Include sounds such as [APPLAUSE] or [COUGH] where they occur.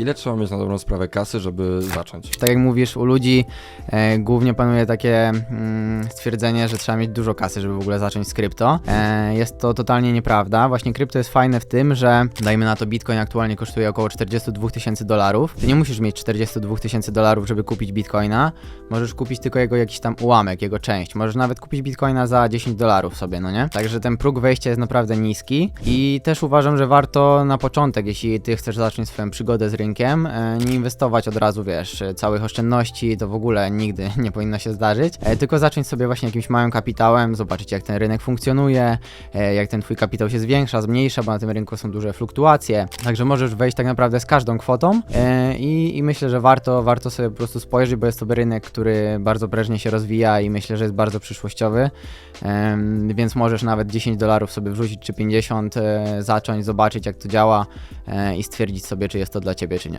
Ile trzeba mieć na dobrą sprawę kasy, żeby zacząć? Tak jak mówisz, u ludzi e, głównie panuje takie mm, stwierdzenie, że trzeba mieć dużo kasy, żeby w ogóle zacząć z krypto. E, jest to totalnie nieprawda. Właśnie krypto jest fajne w tym, że dajmy na to Bitcoin aktualnie kosztuje około 42 tysięcy dolarów. Ty nie musisz mieć 42 tysięcy dolarów, żeby kupić Bitcoina. Możesz kupić tylko jego jakiś tam ułamek, jego część. Możesz nawet kupić Bitcoina za 10 dolarów sobie, no nie? Także ten próg wejścia jest naprawdę niski i też uważam, że warto na początek, jeśli ty chcesz zacząć swoją przygodę z rynkiem, e, nie inwestować od razu, wiesz, całych oszczędności, to w ogóle nigdy [LAUGHS] nie powinno się zdarzyć, e, tylko zacząć sobie właśnie jakimś małym kapitałem, zobaczyć jak ten rynek funkcjonuje, e, jak ten twój kapitał się zwiększa, zmniejsza, bo na tym rynku są duże fluktuacje, także możesz wejść tak naprawdę z każdą kwotą i, i myślę, że warto, warto sobie po prostu spojrzeć, bo jest to rynek, który bardzo prężnie się rozwija i myślę, że jest bardzo przyszłościowy, więc możesz nawet 10 dolarów sobie wrzucić czy 50, e, zacząć, zobaczyć jak to działa e, i stwierdzić sobie, czy jest to dla ciebie, czy nie.